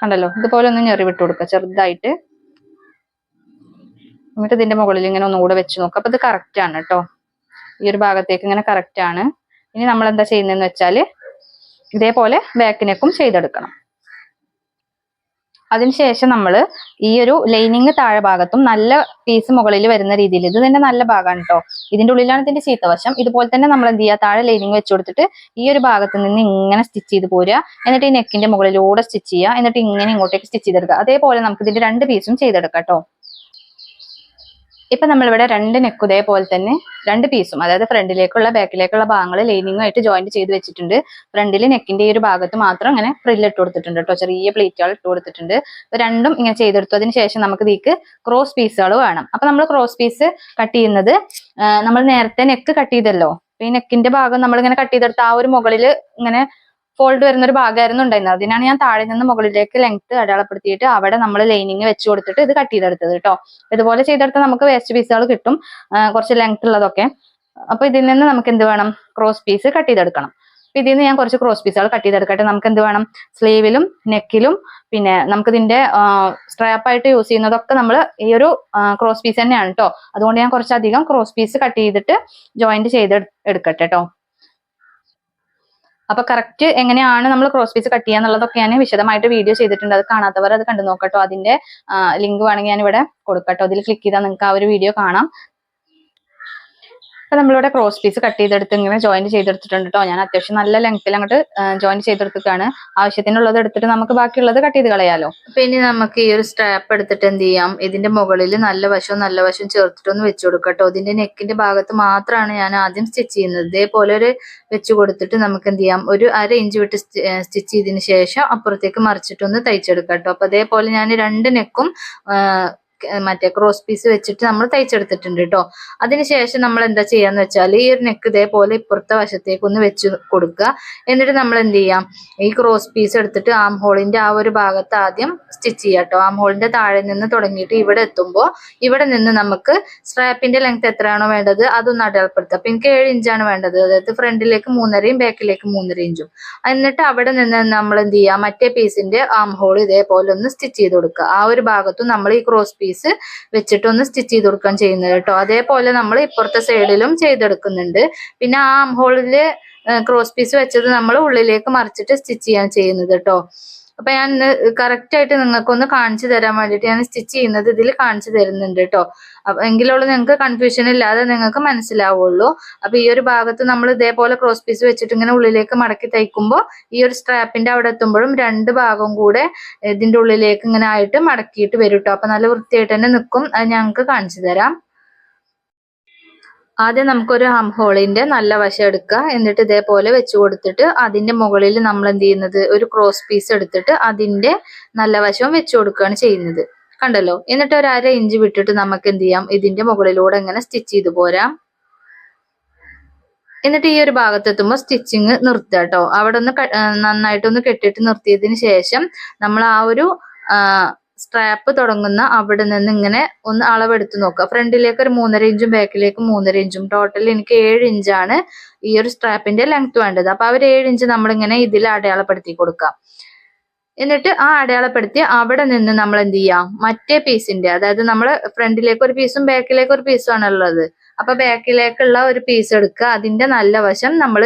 കണ്ടല്ലോ? ഇതുപോലെ ഒന്ന് ഞെറി വിട്ട് കൊടുക്കുക. ചെറുതായിട്ട്. എന്നിട്ട് ഇതിന്റെ മുകളിൽ ഇങ്ങനെ ഒന്നുകൂടെ വെച്ച് നോക്കുക. അപ്പൊ ഇത് കറക്റ്റ് ആണ് കേട്ടോ ഈ ഒരു ഭാഗത്തേക്ക് ഇങ്ങനെ കറക്റ്റ് ആണ്. ഇനി നമ്മൾ എന്താ ചെയ്യുന്നതെന്ന് വെച്ചാൽ ഇതേപോലെ ബാക്കിനേക്കും ചെയ്തെടുക്കണം. അതിനുശേഷം നമ്മൾ ഈ ഒരു ലൈനിങ് താഴെ ഭാഗത്തും നല്ല പീസ് മുകളിൽ വരുന്ന രീതിയിൽ ഇത് തന്നെ നല്ല ഭാഗമാണ് കേട്ടോ ഇതിന്റെ ഉള്ളിലാണ് ഇതിന്റെ ചീത്തവശം ഇതുപോലെ തന്നെ നമ്മൾ എന്ത് ചെയ്യുക? താഴെ ലൈനിങ് വെച്ച് കൊടുത്തിട്ട് ഈ ഒരു ഭാഗത്ത് നിന്ന് ഇങ്ങനെ സ്റ്റിച്ച് ചെയ്ത് പോരുക. എന്നിട്ട് ഈ നെക്കിന്റെ മുകളിലൂടെ സ്റ്റിച്ച് ചെയ്യുക. എന്നിട്ട് ഇങ്ങനെ ഇങ്ങോട്ടേക്ക് സ്റ്റിച്ച് ചെയ്തെടുക്കുക. അതേപോലെ നമുക്ക് ഇതിന്റെ രണ്ട് പീസും ചെയ്തെടുക്കാം കേട്ടോ ഇപ്പൊ നമ്മളിവിടെ രണ്ട് നെക്ക് ഇതേപോലെ തന്നെ രണ്ട് പീസും അതായത് ഫ്രണ്ടിലേക്കുള്ള ബാക്കിലേക്കുള്ള ഭാഗങ്ങൾ ലൈനിങ്ങുമായിട്ട് ജോയിന്റ് ചെയ്ത് വെച്ചിട്ടുണ്ട്. ഫ്രണ്ടിൽ നെക്കിന്റെ ഈ ഒരു ഭാഗത്ത് മാത്രം അങ്ങനെ ഫ്രില്ല് ഇട്ട് കൊടുത്തിട്ടുണ്ട് കേട്ടോ ചെറിയ പ്ലേറ്റുകൾ ഇട്ട് കൊടുത്തിട്ടുണ്ട്. രണ്ടും ഇങ്ങനെ ചെയ്തെടുത്തു അതിന് ശേഷം നമുക്ക് ഇതിക്ക് ക്രോസ് പീസുകൾ വേണം. അപ്പൊ നമ്മൾ ക്രോസ് പീസ് കട്ട് ചെയ്യുന്നത് നമ്മൾ നേരത്തെ നെക്ക് കട്ട് ചെയ്തല്ലോ. ഈ നെക്കിന്റെ ഭാഗം നമ്മൾ ഇങ്ങനെ കട്ട് ചെയ്തെടുത്ത് ആ ഒരു മുകളിൽ ഇങ്ങനെ ഫോൾഡ് വരുന്ന ഒരു ഭാഗമായിരുന്നു ഉണ്ടായിരുന്നത്. അതിനാണ് ഞാൻ താഴെ നിന്ന് മുകളിലേക്ക് ലെങ്ത് അടയാളപ്പെടുത്തിയിട്ട് അവിടെ നമ്മൾ ലൈനിങ് വെച്ച് കൊടുത്തിട്ട് ഇത് കട്ട് ചെയ്തെടുത്തത് കേട്ടോ ഇതുപോലെ ചെയ്തെടുത്താൽ നമുക്ക് വേസ്റ്റ് പീസുകൾ കിട്ടും. കുറച്ച് ലെങ്ത് ഉള്ളതൊക്കെ. അപ്പൊ ഇതിൽ നിന്ന് നമുക്ക് എന്ത് വേണം? ക്രോസ് പീസ് കട്ട് ചെയ്തെടുക്കണം. അപ്പൊ ഇതിൽ നിന്ന് ഞാൻ കുറച്ച് ക്രോസ് പീസുകൾ കട്ട് ചെയ്തെടുക്കട്ടെ. നമുക്ക് എന്ത് വേണം? സ്ലീവിലും നെക്കിലും പിന്നെ നമുക്ക് ഇതിന്റെ സ്ട്രാപ്പായിട്ട് യൂസ് ചെയ്യുന്നതൊക്കെ നമ്മൾ ഈ ഒരു ക്രോസ് പീസ് തന്നെയാണ് കേട്ടോ അതുകൊണ്ട് ഞാൻ കുറച്ചധികം ക്രോസ് പീസ് കട്ട് ചെയ്തിട്ട് ജോയിന്റ് ചെയ്ത് എടുക്കട്ടെ കേട്ടോ അപ്പൊ കറക്റ്റ് എങ്ങനെയാണ് നമ്മൾ ക്രോസ് പീസ് കട്ട് ചെയ്യുക എന്നുള്ളതൊക്കെ ഞാൻ വിശദമായിട്ട് വീഡിയോ ചെയ്തിട്ടുണ്ട്. അത് കാണാത്തവർ അത് കണ്ടു നോക്കട്ടോ. അതിന്റെ ലിങ്ക് വേണമെങ്കിൽ ഞാൻ ഇവിടെ കൊടുക്കട്ടോ. അതിൽ ക്ലിക്ക് ചെയ്താൽ നിങ്ങൾക്ക് ആ ഒരു വീഡിയോ കാണാം. അപ്പൊ നമ്മളിവിടെ ക്രോസ് പീസ് കട്ട് ചെയ്തെടുത്ത് ഇങ്ങനെ ജോയിന്റ് ചെയ്തെടുത്തിട്ടുണ്ട് കേട്ടോ ഞാൻ അത്യാവശ്യം നല്ല ലെങ്ത്തിൽ അങ്ങോട്ട് ജോയിന്റ് ചെയ്തെടുത്തിട്ടാണ് ആവശ്യത്തിനുള്ളത് എടുത്തിട്ട് നമുക്ക് ബാക്കിയുള്ളത് കട്ട് ചെയ്ത് കളയാലോ. പിന്നെ നമുക്ക് ഈ ഒരു സ്ട്രാപ്പ് എടുത്തിട്ട് എന്ത് ചെയ്യാം? ഇതിന്റെ മുകളിൽ നല്ല വശവും നല്ല വശവും ചേർത്തിട്ടൊന്ന് വെച്ചു കൊടുക്കട്ടോ കേട്ടോ ഇതിന്റെ നെക്കിന്റെ ഭാഗത്ത് മാത്രമാണ് ഞാൻ ആദ്യം സ്റ്റിച്ച് ചെയ്യുന്നത്. ഇതേപോലെ ഒരു വെച്ചു കൊടുത്തിട്ട് നമുക്ക് എന്ത് ചെയ്യാം? ഒരു അര ഇഞ്ച് വിട്ട് സ്റ്റിച്ച് ചെയ്തതിന് ശേഷം അപ്പുറത്തേക്ക് മറിച്ചിട്ടൊന്ന് തയ്ച്ചെടുക്കാം കേട്ടോ അപ്പൊ അതേപോലെ ഞാൻ രണ്ട് നെക്കും മറ്റേ ക്രോസ് പീസ് വെച്ചിട്ട് നമ്മൾ തയ്ച്ചെടുത്തിട്ടുണ്ട് കേട്ടോ അതിനുശേഷം നമ്മൾ എന്താ ചെയ്യാന്ന് വെച്ചാൽ ഈ ഒരു നെക്ക് ഇതേപോലെ ഇപ്പുറത്തെ വശത്തേക്ക് ഒന്ന് വെച്ച് കൊടുക്കുക. എന്നിട്ട് നമ്മൾ എന്ത് ചെയ്യാം? ഈ ക്രോസ് പീസ് എടുത്തിട്ട് ആം ഹോളിന്റെ ആ ഒരു ഭാഗത്ത് ആദ്യം സ്റ്റിച്ച് ചെയ്യാം കേട്ടോ ആം ഹോളിന്റെ താഴെ നിന്ന് തുടങ്ങിയിട്ട് ഇവിടെ എത്തുമ്പോൾ ഇവിടെ നിന്ന് നമുക്ക് സ്ട്രാപ്പിന്റെ ലെങ്ത് എത്രയാണോ വേണ്ടത് അതൊന്ന് അടയാളപ്പെടുത്തുക. അപ്പൊ എനിക്ക് ഏഴ് ഇഞ്ചാണ് വേണ്ടത്. അതായത് ഫ്രണ്ടിലേക്ക് മൂന്നരയും ബാക്കിലേക്ക് മൂന്നര ഇഞ്ചും എന്നിട്ട് അവിടെ നിന്ന് നമ്മൾ എന്ത് ചെയ്യാം മറ്റേ പീസിന്റെ ആം ഹോൾ ഇതേപോലെ ഒന്ന് സ്റ്റിച്ച് ചെയ്ത് കൊടുക്കുക. ആ ഒരു ഭാഗത്തും നമ്മൾ ഈ ക്രോസ് പീസ് വെച്ചിട്ട് ഒന്ന് സ്റ്റിച്ച് ചെയ്ത് കൊടുക്കാൻ ചെയ്യുന്നത് കേട്ടോ. അതേപോലെ നമ്മൾ ഇപ്പുറത്തെ സൈഡിലും ചെയ്തെടുക്കുന്നുണ്ട്. പിന്നെ ആം ഹോളിൽ ക്രോസ് പീസ് വെച്ചത് നമ്മൾ ഉള്ളിലേക്ക് മറിച്ചിട്ട് സ്റ്റിച്ച് ചെയ്യാൻ ചെയ്യുന്നത് കേട്ടോ. അപ്പൊ ഞാൻ കറക്റ്റ് ആയിട്ട് നിങ്ങൾക്ക് ഒന്ന് കാണിച്ചു തരാൻ വേണ്ടിയിട്ട് ഞാൻ സ്റ്റിച്ച് ചെയ്യുന്നത് ഇതിൽ കാണിച്ചു തരുന്നുണ്ട് കേട്ടോ എങ്കിലുള്ള നിങ്ങൾക്ക് കൺഫ്യൂഷൻ ഇല്ലാതെ നിങ്ങൾക്ക് മനസ്സിലാവുള്ളൂ. അപ്പൊ ഈ ഒരു ഭാഗത്ത് നമ്മൾ ഇതേപോലെ ക്രോസ് പീസ് വെച്ചിട്ട് ഇങ്ങനെ ഉള്ളിലേക്ക് മടക്കി തയ്ക്കുമ്പോൾ ഈ ഒരു സ്ട്രാപ്പിന്റെ അവിടെ എത്തുമ്പോഴും രണ്ട് ഭാഗം കൂടെ ഇതിന്റെ ഉള്ളിലേക്ക് ഇങ്ങനെ ആയിട്ട് മടക്കിയിട്ട് വരും കേട്ടോ അപ്പൊ നല്ല വൃത്തിയായിട്ട് തന്നെ നിൽക്കും. അത് ഞങ്ങൾക്ക് കാണിച്ചു തരാം. ആദ്യം നമുക്കൊരു ഹം ഹോളിന്റെ നല്ല വശം എടുക്കുക. എന്നിട്ട് ഇതേപോലെ വെച്ച് കൊടുത്തിട്ട് അതിന്റെ മുകളിൽ നമ്മൾ എന്ത് ചെയ്യുന്നത്? ഒരു ക്രോസ് പീസ് എടുത്തിട്ട് അതിന്റെ നല്ല വശവും വെച്ച് കൊടുക്കുകയാണ് ചെയ്യുന്നത്. കണ്ടല്ലോ? എന്നിട്ട് ഒരു അര ഇഞ്ച് വിട്ടിട്ട് നമുക്ക് എന്ത് ചെയ്യാം? ഇതിന്റെ മുകളിലൂടെ ഇങ്ങനെ സ്റ്റിച്ച് ചെയ്ത് പോരാം. എന്നിട്ട് ഈ ഒരു ഭാഗത്ത് എത്തുമ്പോൾ സ്റ്റിച്ചിങ് നിർത്തുക കേട്ടോ. അവിടെ ഒന്ന് നന്നായിട്ടൊന്ന് കെട്ടിയിട്ട് നിർത്തിയതിന് ശേഷം നമ്മൾ ആ ഒരു സ്ട്രാപ്പ് തുടങ്ങുന്ന അവിടെ നിന്ന് ഇങ്ങനെ ഒന്ന് അളവെടുത്ത് നോക്കുക. ഫ്രണ്ടിലേക്ക് ഒരു മൂന്നര ഇഞ്ചും ബാക്കിലേക്ക് മൂന്നര ഇഞ്ചും. ടോട്ടൽ എനിക്ക് ഏഴ് ഇഞ്ചാണ് ഈ ഒരു സ്ട്രാപ്പിന്റെ ലെങ്ത് വേണ്ടത്. അപ്പൊ ഒരു ഏഴ് ഇഞ്ച് നമ്മളിങ്ങനെ ഇതിൽ അടയാളപ്പെടുത്തി കൊടുക്കാം എന്നിട്ട് ആ അടയാളപ്പെടുത്തി അവിടെ നിന്ന് നമ്മൾ എന്ത് ചെയ്യാം മറ്റേ പീസിന്റെ അതായത് നമ്മൾ ഫ്രണ്ടിലേക്ക് ഒരു പീസും ബാക്കിലേക്ക് ഒരു പീസും ആണ് ഉള്ളത് അപ്പൊ ബാക്കിലേക്കുള്ള ഒരു പീസ് എടുക്കുക. അതിന്റെ നല്ല വശം നമ്മൾ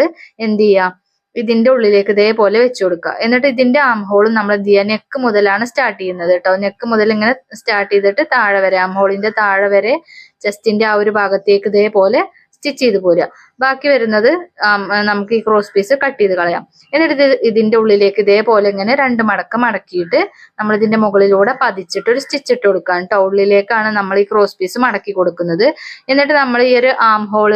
എന്ത് ചെയ്യാം ഇതിന്റെ ഉള്ളിലേക്ക് ഇതേപോലെ വെച്ചു കൊടുക്കുക. എന്നിട്ട് ഇതിന്റെ ആം ഹോളും നമ്മൾ ചെയ്യുക? നെക്ക് മുതലാണ് സ്റ്റാർട്ട് ചെയ്യുന്നത് കേട്ടോ. നെക്ക് മുതൽ ഇങ്ങനെ സ്റ്റാർട്ട് ചെയ്തിട്ട് താഴെ വരെ ആം ഹോളിന്റെ താഴെ വരെ ചെസ്റ്റിന്റെ ആ ഒരു ഭാഗത്തേക്ക് ഇതേപോലെ സ്റ്റിച്ച് ചെയ്ത് പോരുക. ബാക്കി വരുന്നത് നമുക്ക് ഈ ക്രോസ് പീസ് കട്ട് ചെയ്ത് കളയാം. എന്നിട്ട് ഇത് ഇതിന്റെ ഉള്ളിലേക്ക് ഇതേപോലെ ഇങ്ങനെ രണ്ട് മടക്ക് മടക്കിയിട്ട് നമ്മൾ ഇതിന്റെ മുകളിലൂടെ പതിച്ചിട്ട് ഒരു സ്റ്റിച്ച് ഇട്ട് കൊടുക്കാം കേട്ടോ. ഉള്ളിലേക്കാണ് നമ്മൾ ഈ ക്രോസ് പീസ് മടക്കി കൊടുക്കുന്നത്. എന്നിട്ട് നമ്മൾ ഈ ഒരു ആം ഹോൾ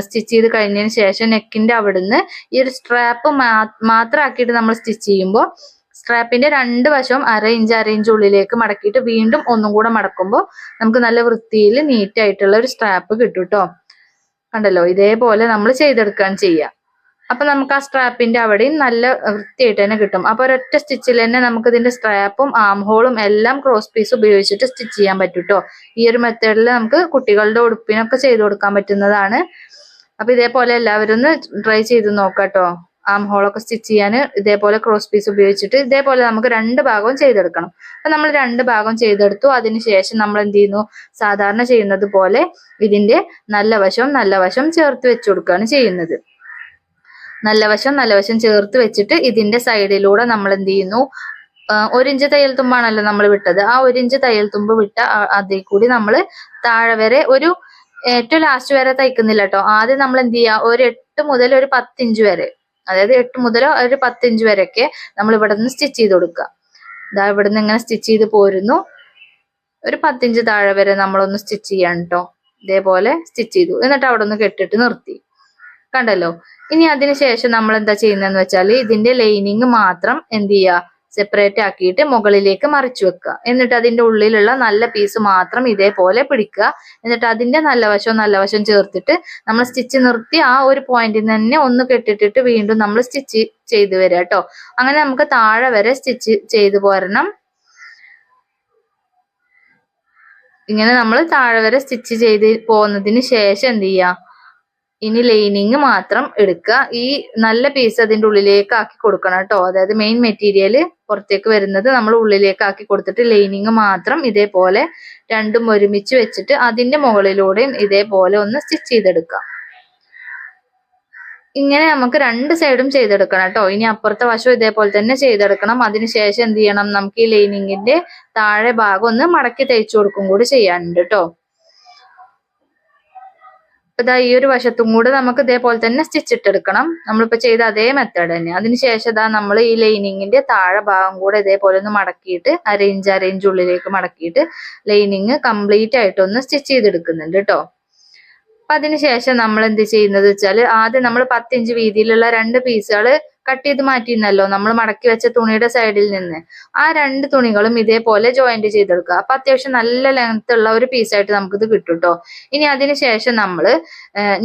സ്റ്റിച്ച് ചെയ്ത് കഴിഞ്ഞതിന് ശേഷം നെക്കിന്റെ അവിടുന്ന് ഈ ഒരു സ്ട്രാപ്പ് മാത്രം ആക്കിയിട്ട് നമ്മൾ സ്റ്റിച്ച് ചെയ്യുമ്പോൾ സ്ട്രാപ്പിന്റെ രണ്ട് വശവും അര ഇഞ്ച് അര ഇഞ്ച് ഉള്ളിലേക്ക് മടക്കിയിട്ട് വീണ്ടും ഒന്നും കൂടെ മടക്കുമ്പോൾ നമുക്ക് നല്ല വൃത്തിയിൽ നീറ്റായിട്ടുള്ള ഒരു സ്ട്രാപ്പ് കിട്ടും കേട്ടോ കണ്ടല്ലോ? ഇതേപോലെ നമ്മൾ ചെയ്തെടുക്കുകയാണ് ചെയ്യുക അപ്പൊ നമുക്ക് ആ സ്ട്രാപ്പിന്റെ അവിടെയും നല്ല വൃത്തിയായിട്ട് തന്നെ കിട്ടും. അപ്പൊ ഒരൊറ്റ സ്റ്റിച്ചിൽ തന്നെ നമുക്ക് ഇതിന്റെ സ്ട്രാപ്പും ആം ഹോളും എല്ലാം ക്രോസ് പീസ് ഉപയോഗിച്ചിട്ട് സ്റ്റിച്ച് ചെയ്യാൻ പറ്റും കേട്ടോ ഈ ഒരു മെത്തേഡിൽ നമുക്ക് കുട്ടികളുടെ ഉടുപ്പിനൊക്കെ ചെയ്ത് കൊടുക്കാൻ പറ്റുന്നതാണ്. അപ്പൊ ഇതേപോലെ എല്ലാവരും ഒന്ന് ട്രൈ ചെയ്ത് നോക്കാട്ടോ ആം ഹോളൊക്കെ സ്റ്റിച്ച് ചെയ്യാൻ ഇതേപോലെ ക്രോസ് പീസ് ഉപയോഗിച്ചിട്ട് ഇതേപോലെ നമുക്ക് രണ്ട് ഭാഗവും ചെയ്തെടുക്കണം. അപ്പൊ നമ്മൾ രണ്ട് ഭാഗം ചെയ്തെടുത്തു. അതിനുശേഷം നമ്മൾ എന്ത് ചെയ്യുന്നു? സാധാരണ ചെയ്യുന്നത് പോലെ ഇതിന്റെ നല്ല വശവും നല്ല വശവും ചേർത്ത് വെച്ചു കൊടുക്കുകയാണ് ചെയ്യുന്നത്. നല്ല വശം നല്ല വശം ചേർത്ത് വെച്ചിട്ട് ഇതിന്റെ സൈഡിലൂടെ നമ്മൾ എന്ത് ചെയ്യുന്നു? ഒരിഞ്ച് ഒരു ഇഞ്ച് തയ്യൽ തുമ്പാണല്ലോ നമ്മൾ വിട്ടത്. ആ ഒരു ഇഞ്ച് തയ്യൽ തുമ്പ് വിട്ട അതിൽ കൂടി നമ്മൾ താഴെ വരെ ഒരു ഏറ്റവും ലാസ്റ്റ് വരെ തയ്ക്കുന്നില്ല കേട്ടോ ആദ്യം നമ്മൾ എന്ത് ചെയ്യുക ഒരു എട്ട് മുതൽ ഒരു പത്തിഞ്ച് വരെ. അതായത് എട്ട് മുതൽ ഒരു പത്തിഞ്ച് വരെയൊക്കെ നമ്മൾ ഇവിടെ നിന്ന് സ്റ്റിച്ച് ചെയ്ത് കൊടുക്കുക. ഇതാ ഇവിടെ നിന്ന് ഇങ്ങനെ സ്റ്റിച്ച് ചെയ്ത് പോരുന്നു. ഒരു പത്തിഞ്ച് താഴെ വരെ നമ്മളൊന്ന് സ്റ്റിച്ച് ചെയ്യാൻ കേട്ടോ ഇതേപോലെ സ്റ്റിച്ച് ചെയ്തു. എന്നിട്ട് അവിടെ ഒന്ന് കെട്ടിട്ട് നിർത്തി. കണ്ടല്ലോ. ഇനി അതിനുശേഷം നമ്മൾ എന്താ ചെയ്യുന്നതെന്ന് വെച്ചാൽ ഇതിന്റെ ലൈനിങ് മാത്രം എന്ത് ചെയ്യുക? സെപ്പറേറ്റ് ആക്കിയിട്ട് മുകളിലേക്ക് മറിച്ചു വെക്കുക. എന്നിട്ട് അതിന്റെ ഉള്ളിലുള്ള നല്ല പീസ് മാത്രം ഇതേപോലെ പിടിക്കുക. എന്നിട്ട് അതിന്റെ നല്ല വശവും നല്ല വശവും ചേർത്തിട്ട് നമ്മൾ സ്റ്റിച്ച് നിർത്തി ആ ഒരു പോയിന്റിൽ തന്നെ ഒന്ന് കെട്ടിട്ടിട്ട് വീണ്ടും നമ്മൾ സ്റ്റിച്ച് ചെയ്ത് വരിക കേട്ടോ. അങ്ങനെ നമുക്ക് താഴെ വരെ സ്റ്റിച്ച് ചെയ്തു പോരണം. ഇങ്ങനെ നമ്മൾ താഴെ വരെ സ്റ്റിച്ച് ചെയ്ത് പോകുന്നതിന് ശേഷം എന്ത് ചെയ്യുക? ഇനി ലൈനിങ് മാത്രം എടുക്കുക. ഈ നല്ല പീസ് അതിന്റെ ഉള്ളിലേക്ക് ആക്കി കൊടുക്കണം കേട്ടോ. അതായത് മെയിൻ മെറ്റീരിയൽ പുറത്തേക്ക് വരുന്നത് നമ്മൾ ഉള്ളിലേക്ക് ആക്കി കൊടുത്തിട്ട് ലൈനിങ് മാത്രം ഇതേപോലെ രണ്ടും ഒരുമിച്ച് വെച്ചിട്ട് അതിന്റെ മുകളിലൂടെയും ഇതേപോലെ ഒന്ന് സ്റ്റിച്ച് ചെയ്തെടുക്കാം ഇങ്ങനെ നമുക്ക് രണ്ട് സൈഡും ചെയ്തെടുക്കണം കേട്ടോ. ഇനി അപ്പുറത്തെ വശം ഇതേപോലെ തന്നെ ചെയ്തെടുക്കണം. അതിനുശേഷം എന്ത് ചെയ്യണം? നമുക്ക് ഈ ലൈനിങ്ങിന്റെ താഴെ ഭാഗം ഒന്ന് മടക്കി തയ്ച്ചു കൊടുക്കും കൂടി ചെയ്യാനുണ്ട് കേട്ടോ. ഇതാ ഈ ഒരു വശത്തും കൂടെ നമുക്ക് ഇതേപോലെ തന്നെ സ്റ്റിച്ച് ഇട്ടെടുക്കണം. നമ്മളിപ്പോ ചെയ്ത അതേ മെത്തേഡ് തന്നെ. അതിനുശേഷം ഇതാ നമ്മൾ ഈ ലൈനിങ്ങിന്റെ താഴെ ഭാഗം കൂടെ ഇതേപോലെ ഒന്ന് മടക്കിയിട്ട് അരയിഞ്ച് അരയിഞ്ച് ഉള്ളിലേക്ക് മടക്കിയിട്ട് ലൈനിങ് കംപ്ലീറ്റ് ആയിട്ട് ഒന്ന് സ്റ്റിച്ച് ചെയ്തെടുക്കുന്നുണ്ട് കേട്ടോ അപ്പൊ അതിനുശേഷം നമ്മൾ എന്ത് ചെയ്യുന്നത് വെച്ചാൽ ആദ്യം നമ്മൾ പത്തിഞ്ച് വീതിയിലുള്ള രണ്ട് പീസുകൾ കട്ട് ചെയ്ത് മാറ്റിയിരുന്നല്ലോ നമ്മൾ മടക്കി വെച്ച തുണിയുടെ സൈഡിൽ നിന്ന്. ആ രണ്ട് തുണികളും ഇതേപോലെ ജോയിന്റ് ചെയ്തെടുക്കുക. അപ്പൊ അത്യാവശ്യം നല്ല ലെങ്ത് ഉള്ള ഒരു പീസായിട്ട് നമുക്കിത് കിട്ടും കേട്ടോ ഇനി അതിന് ശേഷം നമ്മൾ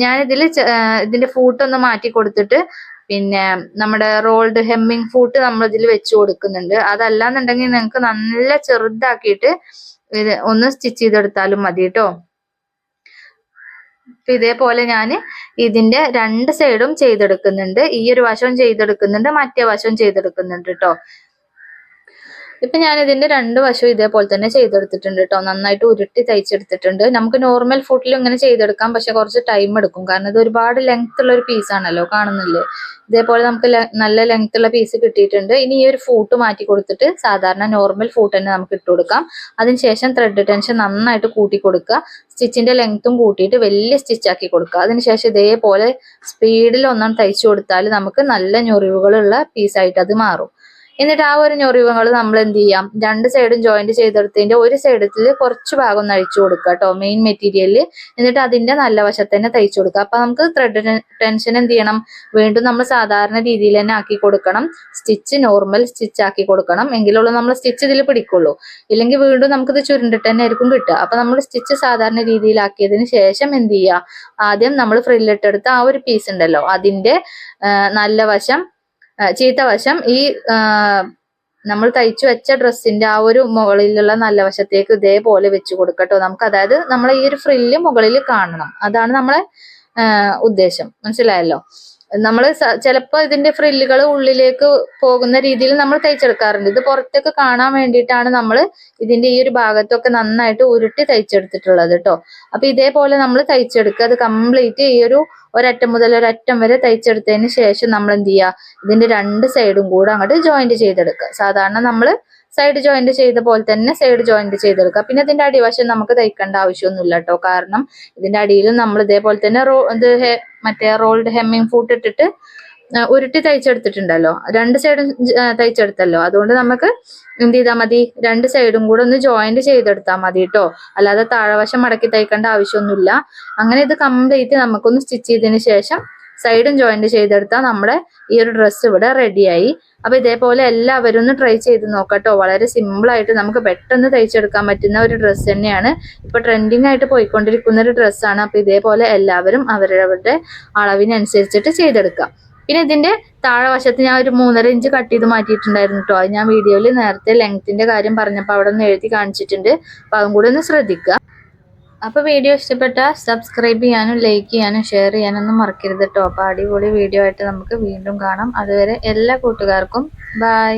ഞാനിതിൽ ഇതിന്റെ ഫൂട്ടൊന്ന് മാറ്റി കൊടുത്തിട്ട് പിന്നെ നമ്മുടെ റോൾഡ് ഹെമ്മിങ് ഫൂട്ട് നമ്മൾ ഇതിൽ വെച്ച് കൊടുക്കുന്നുണ്ട്. അതല്ലാന്നുണ്ടെങ്കിൽ നിങ്ങൾക്ക് നല്ല ചെറുതാക്കിയിട്ട് ഇത് ഒന്ന് സ്റ്റിച്ച് ചെയ്തെടുത്താലും മതി കേട്ടോ അപ്പൊ ഇതേപോലെ ഞാൻ ഇതിന്റെ രണ്ട് സൈഡും ചെയ്തെടുക്കുന്നുണ്ട്. ഈ ഒരു വശവും ചെയ്തെടുക്കുന്നുണ്ട് മറ്റേ വശവും ചെയ്തെടുക്കുന്നുണ്ട് കേട്ടോ ഇപ്പൊ ഞാൻ ഇതിന്റെ രണ്ട് വശവും ഇതേപോലെ തന്നെ ചെയ്തെടുത്തിട്ടുണ്ട് കേട്ടോ നന്നായിട്ട് ഉരുട്ടി തയ്ച്ചെടുത്തിട്ടുണ്ട്. നമുക്ക് നോർമൽ ഫുഡിൽ ഇങ്ങനെ ചെയ്തെടുക്കാം പക്ഷെ കുറച്ച് ടൈം എടുക്കും. കാരണം ഇത് ഒരുപാട് ലെങ്ത് ഉള്ള ഒരു പീസ് ആണല്ലോ കാണുന്നില്ലേ? ഇതേപോലെ നമുക്ക് നല്ല ലെങ്ത് ഉള്ള പീസ് കിട്ടിയിട്ടുണ്ട്. ഇനി ഈ ഒരു ഫൂട്ട് മാറ്റി കൊടുത്തിട്ട് സാധാരണ നോർമൽ ഫൂട്ട് തന്നെ നമുക്ക് ഇട്ട് കൊടുക്കാം. അതിനുശേഷം ത്രെഡ് ടെൻഷൻ നന്നായിട്ട് കൂട്ടി കൊടുക്കുക. സ്റ്റിച്ചിന്റെ ലെങ്ത്തും കൂട്ടിയിട്ട് വലിയ സ്റ്റിച്ച് ആക്കി കൊടുക്കുക. അതിനുശേഷം ഇതേപോലെ സ്പീഡിൽ ഒന്നും തയ്ച്ചു കൊടുത്താൽ നമുക്ക് നല്ല ഞൊറിവുകളുള്ള പീസായിട്ട് അത് മാറും. എന്നിട്ട് ആ ഒരു ഞൊറിവങ്ങൾ നമ്മൾ എന്ത് ചെയ്യാം രണ്ട് സൈഡും ജോയിന്റ് ചെയ്തെടുത്തതിന്റെ ഒരു സൈഡിൽ കുറച്ച് ഭാഗം ഒന്ന് അഴിച്ചു കൊടുക്കുക കേട്ടോ മെയിൻ മെറ്റീരിയലിൽ എന്നിട്ട് അതിന്റെ നല്ല വശത്ത് തന്നെ തയ്ച്ചു കൊടുക്കുക. അപ്പൊ നമുക്ക് ത്രെഡ് ടെൻഷൻ എന്ത് ചെയ്യണം വീണ്ടും നമ്മൾ സാധാരണ രീതിയിൽ തന്നെ ആക്കി കൊടുക്കണം. സ്റ്റിച്ച് നോർമൽ സ്റ്റിച്ച് ആക്കി കൊടുക്കണം. എങ്കിലുള്ളൂ നമ്മൾ സ്റ്റിച്ച് ഇതിൽ പിടിക്കുള്ളൂ. ഇല്ലെങ്കിൽ വീണ്ടും നമുക്കിത് ചുരുണ്ടിട്ട് തന്നെ ആയിരിക്കും കിട്ടുക. അപ്പൊ നമ്മൾ സ്റ്റിച്ച് സാധാരണ രീതിയിലാക്കിയതിന് ശേഷം എന്ത് ചെയ്യുക ആദ്യം നമ്മൾ ഫ്രില്ലിട്ടെടുത്ത ആ ഒരു പീസ് ഉണ്ടല്ലോ. അതിന്റെ നല്ല വശം ആ, ചീത്ത വശം. ഈ നമ്മൾ തയ്ച്ചു വെച്ച ഡ്രസ്സിന്റെ ആ ഒരു മുകളിലുള്ള നല്ല വശത്തേക്ക് ഇതേപോലെ വെച്ച് കൊടുക്കട്ടോ. നമുക്ക് അതായത് നമ്മളെ ഈ ഒരു ഫ്രില്ല് മുകളിൽ കാണണം. അതാണ് നമ്മളെ ഉദ്ദേശം. മനസ്സിലായല്ലോ? നമ്മൾ ചിലപ്പോൾ ഇതിന്റെ ഫ്രില്ലുകൾ ഉള്ളിലേക്ക് പോകുന്ന രീതിയിൽ നമ്മൾ തയ്ച്ചെടുക്കാറുണ്ട്. ഇത് പുറത്തേക്ക് കാണാൻ വേണ്ടിയിട്ടാണ് നമ്മൾ ഇതിന്റെ ഈ ഒരു ഭാഗത്തൊക്കെ നന്നായിട്ട് ഉരുട്ടി തയ്ച്ചെടുത്തിട്ടുള്ളത് കേട്ടോ അപ്പൊ ഇതേപോലെ നമ്മൾ തയ്ച്ചെടുക്കുക. അത് കംപ്ലീറ്റ് ഈ ഒരു ഒരറ്റം മുതൽ ഒരറ്റം വരെ തയ്ച്ചെടുത്തതിന് ശേഷം നമ്മൾ എന്ത് ചെയ്യുക? ഇതിന്റെ രണ്ട് സൈഡും കൂടെ അങ്ങോട്ട് ജോയിന്റ് ചെയ്തെടുക്കുക. സാധാരണ നമ്മൾ സൈഡ് ജോയിന്റ് ചെയ്ത പോലെ തന്നെ സൈഡ് ജോയിന്റ് ചെയ്തെടുക്കുക. പിന്നെ ഇതിന്റെ അടിവശം നമുക്ക് തയ്ക്കേണ്ട ആവശ്യമൊന്നുമില്ല കേട്ടോ കാരണം ഇതിന്റെ അടിയിലും നമ്മൾ ഇതേപോലെ തന്നെ റോ ഹെ- മറ്റേ റോൾഡ് ഹെമ്മിങ് ഫൂട്ട് ഇട്ടിട്ട് ഉരുട്ടി തയ്ച്ചെടുത്തിട്ടുണ്ടല്ലോ. രണ്ട് സൈഡും തയ്ച്ചെടുത്തല്ലോ. അതുകൊണ്ട് നമുക്ക് എന്ത് ചെയ്താൽ മതി? രണ്ട് സൈഡും കൂടെ ഒന്ന് ജോയിന്റ് ചെയ്തെടുത്താൽ മതി കേട്ടോ അല്ലാതെ താഴവശം മടക്കി തയ്ക്കേണ്ട ആവശ്യമൊന്നുമില്ല. അങ്ങനെ ഇത് കംപ്ലീറ്റ് നമുക്കൊന്ന് സ്റ്റിച്ച് ചെയ്തതിന് ശേഷം സൈഡും ജോയിന്റ് ചെയ്തെടുത്താൽ നമ്മുടെ ഈ ഒരു ഡ്രസ്സ് ഇവിടെ റെഡിയായി അപ്പോൾ ഇതേപോലെ എല്ലാവരും ഒന്ന് ട്രൈ ചെയ്ത് നോക്കട്ടോ. വളരെ സിമ്പിളായിട്ട് നമുക്ക് പെട്ടെന്ന് തയ്ച്ചെടുക്കാൻ പറ്റുന്ന ഒരു ഡ്രസ്സ് തന്നെയാണ്. ഇപ്പൊ ട്രെൻഡിങ് ആയിട്ട് പോയിക്കൊണ്ടിരിക്കുന്ന ഒരു ഡ്രസ്സാണ് അപ്പോൾ ഇതേപോലെ എല്ലാവരും അവരവരുടെ അളവിനനുസരിച്ചിട്ട് ചെയ്തെടുക്കാം. പിന്നെ ഇതിന്റെ താഴെ വശത്ത് ഞാൻ ഒരു മൂന്നര ഇഞ്ച് കട്ട് ചെയ്ത് മാറ്റിയിട്ടുണ്ടായിരുന്നു കേട്ടോ അത് ഞാൻ വീഡിയോയിൽ നേരത്തെ ലെങ്ത്തിന്റെ കാര്യം പറഞ്ഞപ്പോൾ അവിടെ ഒന്ന് എഴുതി കാണിച്ചിട്ടുണ്ട്. അപ്പൊ അതും കൂടി ഒന്ന് ശ്രദ്ധിക്കുക അപ്പൊ വീഡിയോ ഇഷ്ടപ്പെട്ടാൽ സബ്സ്ക്രൈബ് ചെയ്യാനും ലൈക്ക് ചെയ്യാനും ഷെയർ ചെയ്യാനും ഒന്നും മറക്കരുത് കേട്ടോ അപ്പോൾ അടിപൊളി വീഡിയോ ആയിട്ട് നമുക്ക് വീണ്ടും കാണാം. അതുവരെ എല്ലാ കൂട്ടുകാർക്കും ബൈ